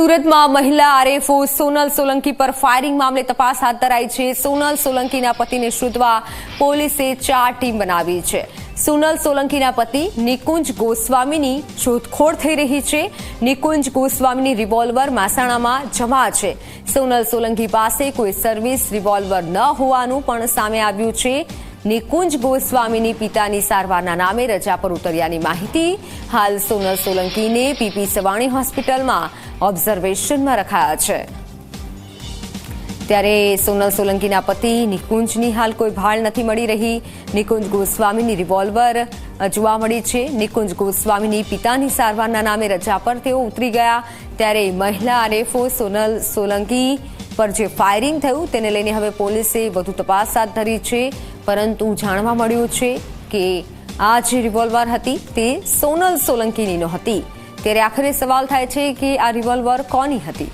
સુરતમાં મહિલા આરએફઓ સોનલ સોલંકી પર ફાયરિંગ મામલે તપાસ હાથ ધરાઈ છે. સોનલ સોલંકીના પતિને શોધવા પોલીસે ચાર ટીમ બનાવી છે. સોનલ સોલંકીના પતિ નિકુંજ ગોસ્વામીની શોધખોળ થઈ રહી છે. નિકુંજ ગોસ્વામીની રિવોલ્વર મહેસાણામાં જમા છે. સોનલ સોલંકી પાસે કોઈ સર્વિસ રિવોલ્વર ન હોવાનું પણ સામે આવ્યું છે. નિકુંજ ગોસ્વામીની પિતાની સારવારના નામે રજા પર ઉતર્યાની માહિતી હાલ સોનલ સોલંકીને પીપી સવાણી હોસ્પિટલમાં ઓબ્ઝર્વેશનમાં રખાયા છે. ત્યારે સોનલ સોલંકીના પતિ નિકુંજની હાલ કોઈ ભાળ નથી મળી રહી. નિકુંજ ગોસ્વામીની રિવોલ્વર જોવા મળી છે. નિકુંજ ગોસ્વામીની પિતાની સારવારના નામે રજા પર તેઓ ઉતરી ગયા. ત્યારે મહિલા આરએફઓ સોનલ સોલંકી પર જે ફાયરિંગ થયું તેને લઈને હવે પોલીસે વધુ તપાસ હાથ ધરી છે. પરંતુ જાણવા મળ્યું છે કે આ જે રિવોલ્વર હતી તે સોનલ સોલંકીની હતી. ત્યારે આખરે સવાલ થાય છે કે આ રિવોલ્વર કોની હતી?